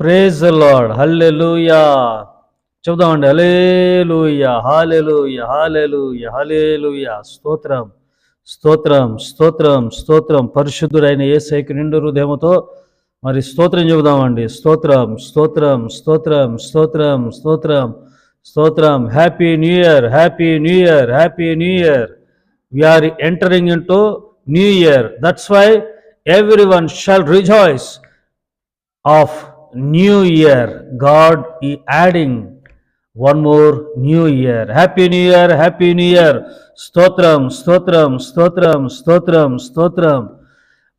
Praise Lord hallelujah చెబుదామండి. Hallelujah hallelujah hallelujah hallelujah స్తోత్రం స్తోత్రం స్తోత్రం స్తోత్రం. పరిశుద్ధుడైన ఏసైకి నిండు హృదయముతో మరి స్తోత్రం చెబుదామండి. స్తోత్రం స్తోత్రం స్తోత్రం స్తోత్రం స్తోత్రం స్తోత్రం. Happy new year happy new year happy new year we are entering into new year that's why every one shall rejoice of new year. God is adding one more new year. Happy new year happy new year. స్తోత్రం స్తోత్రం స్తోత్రం స్తోత్రం స్తోత్రం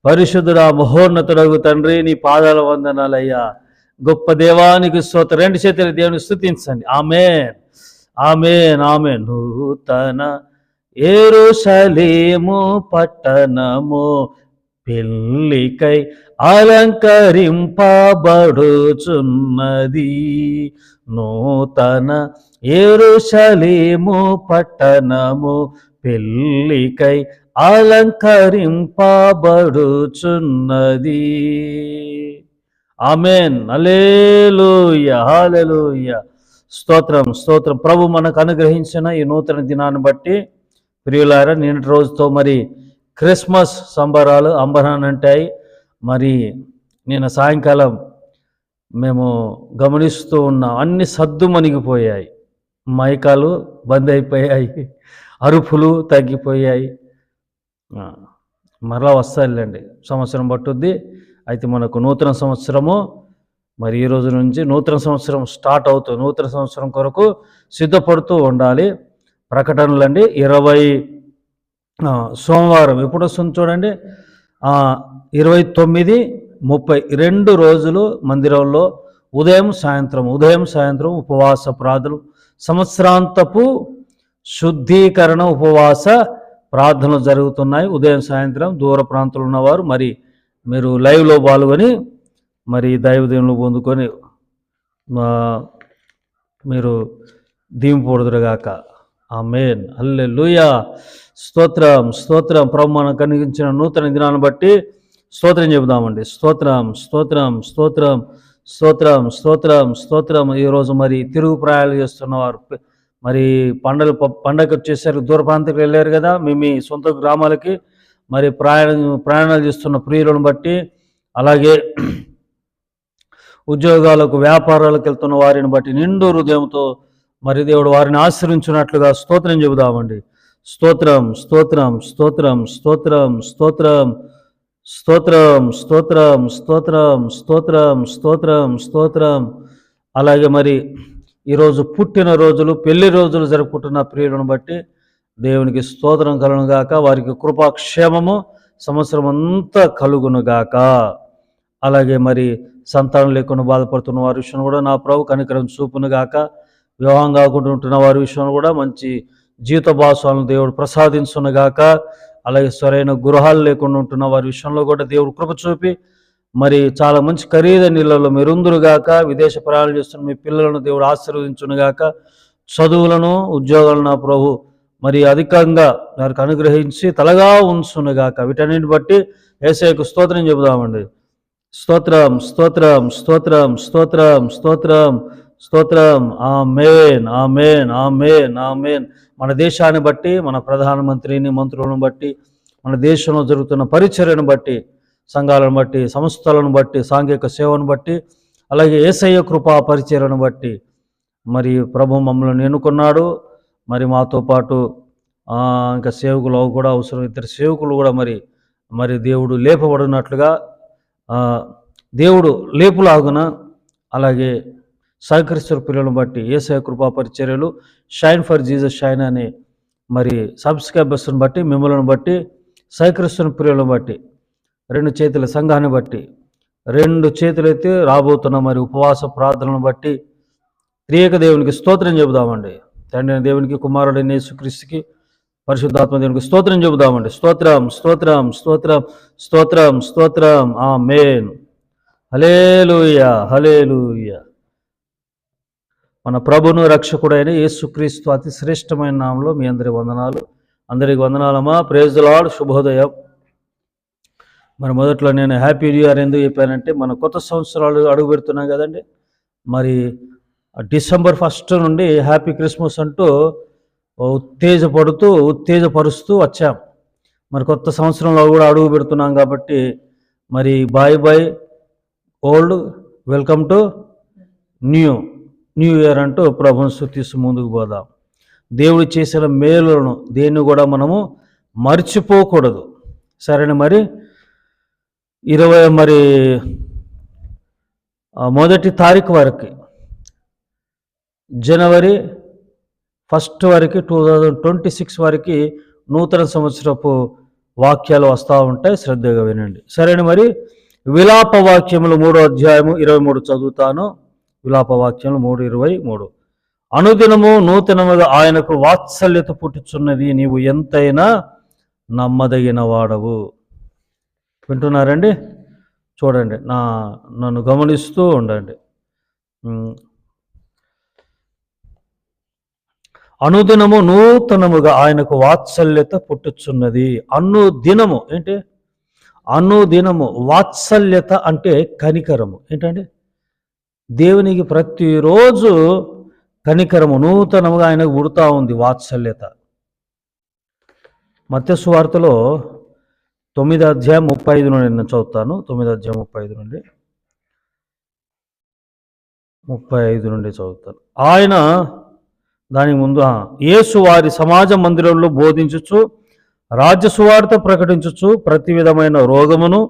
పరిశుద్ధుడా మహోన్నతుడగు తండ్రి నీ పాదాల వందనాలయ్యా. గొప్ప దేవానికి స్తోత్ర. రెండు చేతుల దేవుని స్థుతించండి ఆమె ఆమె ఆమె నూతన ఏరుషలేము పట్టణము పెళ్ళికై అలంకరింపబడుచున్నది. నూతన ఏరుషలేము పట్టణము పెళ్ళికై అలంకరింపబడుచున్నది. ఆమెన్. అలేలుయ హాలెలుయ స్తోత్రం స్తోత్రం. ప్రభు మనకు అనుగ్రహించిన ఈ నూతన దినాన్ని బట్టి ప్రియులారా నిన్నటి రోజుతో మరి క్రిస్మస్ సంబరాలు అంబరానంటాయి మరి నిన్న సాయంకాలం మేము గమనిస్తూ ఉన్నాం. అన్ని సద్దు మణిగిపోయాయి మైకాలు బంద్ అయిపోయాయి. అరుపులు తగ్గిపోయాయి. మరలా వస్తాయిలేండి సంవత్సరం పట్టుద్ది. అయితే మనకు నూతన సంవత్సరము. మరి ఈ రోజు నుంచి నూతన సంవత్సరం స్టార్ట్ అవుతుంది నూతన సంవత్సరం కొరకు సిద్ధపడుతూ ఉండాలి. ప్రకటనలండి. ఇరవై సోమవారం. ఎప్పుడు వస్తుంది చూడండి. ఇరవై తొమ్మిది ముప్పై రెండు రోజులు మందిరంలో ఉదయం సాయంత్రం ఉదయం సాయంత్రం ఉపవాస ప్రార్థనలు సంవత్సరాంతపు శుద్ధీకరణ ఉపవాస ప్రార్థనలు జరుగుతున్నాయి. ఉదయం సాయంత్రం దూర ప్రాంతంలో ఉన్నవారు మరి మీరు లైవ్లో పాల్గొని మరి దైవదేవులు పొందుకొని ఆ, మీరు దీంపొడుదురుగాక ఆమెన్. హల్లెలూయా. స్తోత్రం స్తోత్రం. ప్రభు మనకు కలిగించిన నూతన దినాన్ని బట్టి స్తోత్రం చెబుదామండి. స్తోత్రం స్తోత్రం స్తోత్రం స్తోత్రం స్తోత్రం స్తోత్రం. ఈరోజు మరి తిరుగు ప్రయాణాలు చేస్తున్నవారు మరి పండగ పండగ వచ్చేసరికి దూర ప్రాంతాలకు వెళ్ళారు కదా మీ మీ సొంత గ్రామాలకి మరి ప్రయాణం ప్రయాణాలు చేస్తున్న ప్రియులను బట్టి అలాగే ఉద్యోగాలకు వ్యాపారాలకు వెళ్తున్న వారిని బట్టి నిండు హృదయంతో మరి దేవుడు వారిని ఆశ్రయించినట్లుగా స్తోత్రం చెబుదామండి. స్తోత్రం స్తోత్రం స్తోత్రం స్తోత్రం స్తోత్రం స్తోత్రం స్తోత్రం స్తోత్రం స్తోత్రం స్తోత్రం స్తోత్రం అలాగే మరి ఈరోజు పుట్టిన రోజులు పెళ్ళి రోజులు జరుపుకుంటున్న ప్రియులను బట్టి దేవునికి స్తోత్రం కలుగునుగాక వారికి కృపాక్షేమము సంవత్సరం అంతా కలుగును గాక అలాగే మరి సంతానం లేకుండా బాధపడుతున్న వారి విషయంలో కూడా నా ప్రభు కనికరం చూపును గాక వివాహం కాకుండా ఉంటున్న వారి విషయంలో కూడా మంచి జీవిత భాషలను దేవుడు ప్రసాదించునుగాక. అలాగే సరైన గృహాలు లేకుండా ఉంటున్న వారి విషయంలో కూడా దేవుడు కృప చూపి మరి చాలా మంచి ఖరీదైన నీళ్ళలో మెరుందురుగాక. విదేశ ప్రయాణాలు చేస్తున్న మీ పిల్లలను దేవుడు ఆశీర్వదించునుగాక. చదువులను ఉద్యోగాలను నా ప్రభు మరి అధికంగా వారికి అనుగ్రహించి తలగా ఉంచునుగాక. వీటన్నిటిని బట్టి ఏసైకు స్తోత్రం చెబుదామండి. స్తోత్రం స్తోత్రం స్తోత్రం స్తోత్రం స్తోత్రం. స్తోత్రం. ఆ మేన్ ఆ మేన్ ఆ మేన్ ఆ మేన్ మన దేశాన్ని బట్టి మన ప్రధానమంత్రిని మంత్రులను బట్టి మన దేశంలో జరుగుతున్న పరిచర్యను బట్టి సంఘాలను బట్టి సంస్థలను బట్టి సాంఘిక సేవను బట్టి అలాగే ఏసయ్య కృపా పరిచర్యను బట్టి. మరి ప్రభు మమ్మల్ని ఎన్నుకున్నాడు. మరి మాతో పాటు ఇంకా సేవకులు కూడా అవసరం ఇద్దరు సేవకులు కూడా మరి మరి దేవుడు లేపబడినట్లుగా దేవుడు లేపులాగున అలాగే సహకరిస్తున్న పిల్లలను బట్టి ఏసయ కృపా పరిచర్యలు. షైన్ ఫర్ జీసస్ షైన్ అనే మరి సబ్స్క్రైబర్స్ని బట్టి మిమ్మల్ని బట్టి సహకరిస్తున్న పిల్లలను బట్టి రెండు చేతుల సంఘాన్ని బట్టి రెండు చేతులైతే రాబోతున్న మరి ఉపవాస ప్రార్థనలను బట్టి త్రియేక దేవునికి స్తోత్రం చెబుదామండి. తండ్రి దేవునికి కుమారుడైన యేసుక్రీస్తుకి పరిశుద్ధాత్మ దేవునికి స్తోత్రం చెబుదామండి. స్తోత్రం స్తోత్రం స్తోత్రం స్తోత్రం స్తోత్రం. ఆ మేన్ హలేలుయ హలేలుయ మన ప్రభును రక్షకుడైన యేసుక్రీస్తు అతి శ్రేష్టమైన నామంలో మీ అందరి వందనాలు. అందరికి వందనాలమ్మా. ప్రేజలాడ్ శుభోదయం. మరి మొదట్లో నేను హ్యాపీ న్యూ ఇయర్ ఎందుకు చెప్పానంటే మన కొత్త సంవత్సరాలు అడుగు పెడుతున్నాం కదండి. మరి డిసెంబర్ ఫస్ట్ నుండి హ్యాపీ క్రిస్మస్ అంటూ ఉత్తేజపడుతూ ఉత్తేజపరుస్తూ వచ్చాం. మరి కొత్త సంవత్సరంలో కూడా అడుగు పెడుతున్నాం కాబట్టి మరి bye bye old welcome to new new year అంటూ ప్రభుని స్థుతిస్తూ ముందుకు పోదాం. దేవుడు చేసిన మేలులను దేన్ని కూడా మనము మర్చిపోకూడదు. సరేనా మరి? ఇరవై మరి మొదటి తారీఖు వరకు జనవరి ఫస్ట్ వరకు టూ థౌజండ్ ట్వంటీ సిక్స్ వరకు నూతన సంవత్సరపు వాక్యాలు వస్తూ ఉంటాయి. శ్రద్ధగా వినండి. సరేనా మరి? విలాప వాక్యములు మూడో అధ్యాయము ఇరవై మూడు చదువుతాను. విలాప వాక్యములు మూడు ఇరవై మూడు. అనుదినము నూతనముగా ఆయనకు వాత్సల్యత పుట్టుచున్నది నీవు ఎంతైనా నమ్మదగిన వాడవు. వింటున్నారండి? చూడండి నా నన్ను గమనిస్తూ ఉండండి. అనుదినము నూతనముగా ఆయనకు వాత్సల్యత పుట్టుచున్నది. అను దినము ఏంటి? అనుదినము వాత్సల్యత అంటే కనికరము. ఏంటండి? దేవునికి ప్రతిరోజు కనికరము నూతనముగా ఆయనకు పుడుతూ ఉంది వాత్సల్యత. మత్స్యవార్తలో తొమ్మిది అధ్యాయం ముప్పై ఐదు నుండి నేను చదువుతాను. తొమ్మిది అధ్యాయం ముప్పై ఐదు నుండి ముప్పై ఐదు నుండి చదువుతాను. ఆయన దానికి ముందు యేసు వారి సమాజ మందిరంలో బోధించుచు రాజ్య సువార్త ప్రకటించుచు ప్రతి విధమైన రోగమును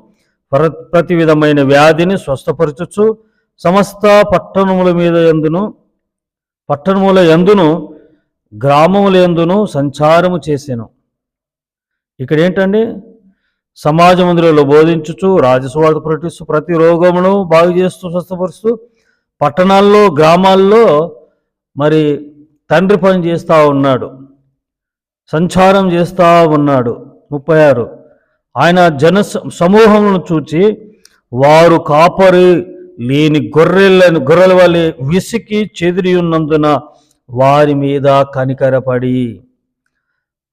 ప్ర- ప్రతి విధమైన వ్యాధిని స్వస్థపరచుచు సమస్త పట్టణముల మీద ఎందును పట్టణముల ఎందును గ్రామముల ఎందును సంచారము చేసాను. ఇక్కడ ఏంటండి? సమాజ మందిరంలో బోధించుచు రాజసువార్త ప్రకటిస్తూ ప్రతి రోగమును బాగు చేస్తూ స్వస్థపరుస్తూ పట్టణాల్లో గ్రామాల్లో మరి తండ్రి పని చేస్తూ ఉన్నాడు. సంచారం చేస్తూ ఉన్నాడు. ముప్పై ఆరు. ఆయన జన సమూహమును చూచి వారు కాపరి లేని గొర్రెలను గొర్రెల వలె విసికి చెదిరి ఉన్నందున వారి మీద కనికరపడి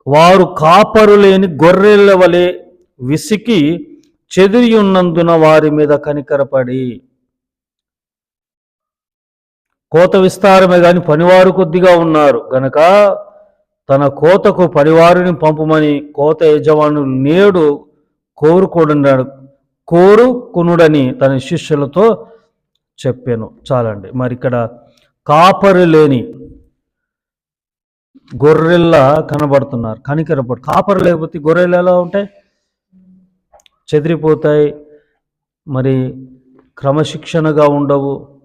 వారు కాపరు లేని గొర్రెల వలె విసికి చెదిరి ఉన్నందున వారి మీద కనికరపడి. కోత విస్తారమే కాని పనివారు కొద్దిగా ఉన్నారు. గనక తన కోతకు పనివారిని పంపమని కోత యజమానులు నేడు కోరుకోడున్నాడు కోరుకునుడని తన శిష్యులతో చెప్పాను. చాలండి. మరి ఇక్కడ కాపరి లేని గొర్రెల్లా కనబడుతున్నారు. కనికరపడు కాపరు లేకపోతే గొర్రెలు ఎలా ఉంటాయి? చెదిరిపోతాయి. మరి క్రమశిక్షణగా ఉండవు.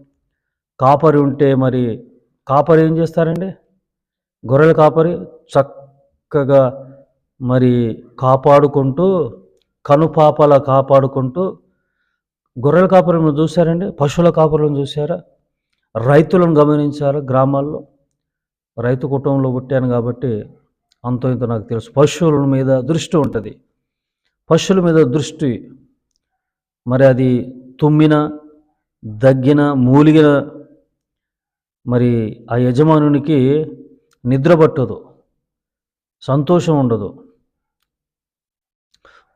కాపరి ఉంటే మరి కాపరి ఏం చేస్తారండి? గొర్రెల కాపరి చక్కగా మరి కాపాడుకుంటూ కనుపాపలా కాపాడుకుంటూ గొర్రెల కాపురం చూశారండి? పశువుల కాపరులను చూశారా? రైతులను గమనించారా గ్రామాల్లో? రైతు కుటుంబంలో పుట్టాను కాబట్టి అంతో ఇంత నాకు తెలుసు. పశువుల మీద దృష్టి ఉంటుంది. పశువుల మీద దృష్టి మరి అది తుమ్మిన దగ్గిన మూలిగిన మరి ఆ యజమానునికి నిద్ర పట్టదు. సంతోషం ఉండదు.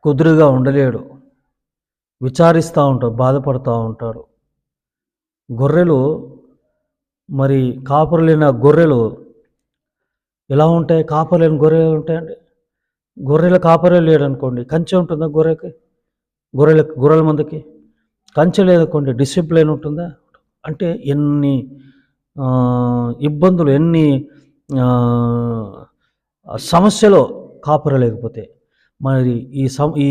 కుదురుగా ఉండలేడు. విచారిస్తూ ఉంటారు బాధపడుతూ ఉంటారు. గొర్రెలు మరి కాపరు లేని గొర్రెలు ఎలా ఉంటాయి? కాపరు లేని గొర్రెలు ఉంటాయండి? గొర్రెల కాపరే లేడనుకోండి కంచె ఉంటుందా గొర్రెకి? గొర్రెలకు గొర్రెల మందకి? కంచె లేదనుకోండి డిసిప్లిన్ ఉంటుందా? అంటే ఎన్ని ఇబ్బందులు ఎన్ని సమస్యలో సమస్యలు మరి ఈ సం ఈ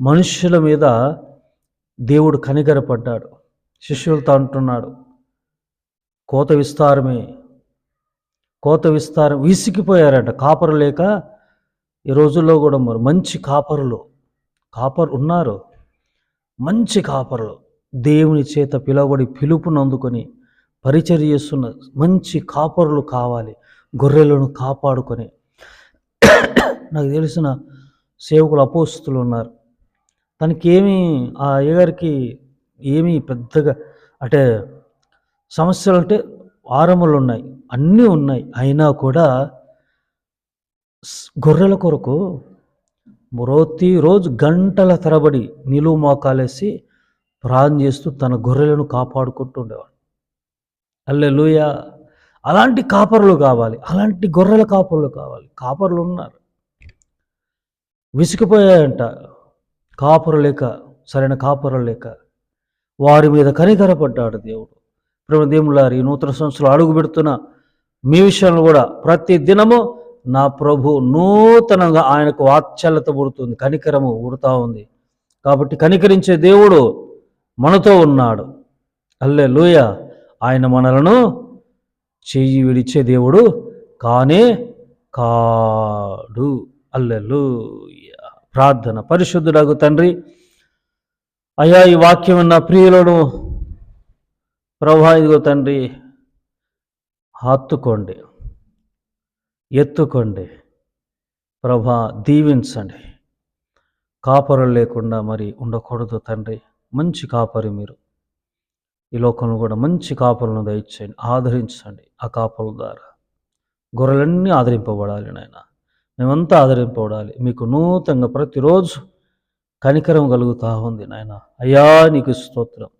మనుషుల మీద దేవుడు కనికరపడ్డాడు. శిష్యులతో అంటున్నాడు కోత విస్తారమే కోత విస్తారం విసిగిపోయారట. కాపరు లేక ఈ రోజుల్లో కూడా మరి మంచి కాపరులు కాపరు ఉన్నారు. మంచి కాపరులు. దేవుని చేత పిలువబడి పిలుపును అందుకొని పరిచర్య చేస్తున్న మంచి కాపరులు కావాలి. గొర్రెలను కాపాడుకొని. నాకు తెలిసిన సేవకులు అపోస్తులు ఉన్నారు. తనకి ఏమి ఆ అయ్యగారికి ఏమీ పెద్దగా అంటే సమస్యలు అంటే ఆరములు ఉన్నాయి అన్నీ ఉన్నాయి. అయినా కూడా గొర్రెల కొరకు ప్రతిరోజు గంటల తరబడి నిలువు మోకాలేసి ప్రార్థన చేస్తూ తన గొర్రెలను కాపాడుకుంటూ ఉండేవాడు. అల్లెలుయ! అలాంటి కాపర్లు కావాలి అలాంటి గొర్రెల కాపర్లు కావాలి. కాపర్లు ఉన్నారు. విసిగిపోయాయంట. కాపురు లేక సరైన కాపురు లేక వారి మీద కనికరపడ్డాడు దేవుడు. ప్రేమ దేవులారి నూతన సంవత్సరం అడుగు పెడుతున్న మీ విషయంలో కూడా ప్రతి దినము నా ప్రభు నూతనంగా ఆయనకు వాత్సల్యత పుడుతుంది కనికరము ఉడుతూ ఉంది. కాబట్టి కనికరించే దేవుడు మనతో ఉన్నాడు. అల్లే లూయ ఆయన మనలను చెయ్యి విడిచే దేవుడు కానే కాడు. అల్లెలు ప్రార్థన పరిశుద్ధుడగు తండ్రి. అయ్యా ఈ వాక్యం నా ప్రియులను ప్రభా ఇదిగో తండ్రి హత్తుకోండి ఎత్తుకోండి ప్రభా దీవించండి. కాపరులు లేకుండా మరి ఉండకూడదు తండ్రి. మంచి కాపరి మీరు. ఈ లోకంలో కూడా మంచి కాపరులను దయచేయండి. ఆదరించండి ఆ కాపరుల ద్వారా. గొర్రెలన్నీ ఆదరింపబడాలి నాయన. మేమంతా ఆదరింపబడాలి. మీకు నూతనంగా ప్రతిరోజు కనికరం కలుగుతూ ఉంది నాయన. అయ్యా నీకు స్తోత్రం.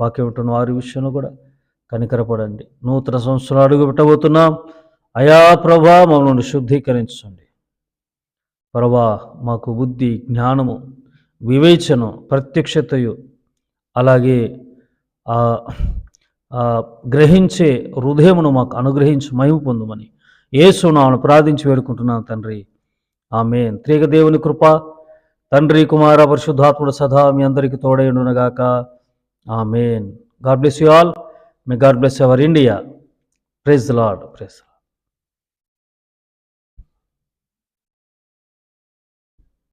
వాక్యం ఉంటున్న వారి విషయంలో కూడా కనికరపడండి. నూతన సంవత్సరం అడుగు పెట్టబోతున్నాం అయా ప్రభా మమ్మల్ని శుద్ధీకరించండి. ప్రభా మాకు బుద్ధి జ్ఞానము వివేచనం ప్రత్యక్షతయు అలాగే గ్రహించే హృదయమును మాకు అనుగ్రహించి మహిమ పొందమని ఏసునామను ప్రార్థించి వేడుకుంటున్నాను తండ్రి. ఆమె త్రిగ దేవుని కృప తండ్రి కుమార పరిశుద్ధాత్ముడు సదా మీ అందరికీ తోడైండునగాక amen. God bless you all. May God bless our India. Praise Lord. Praise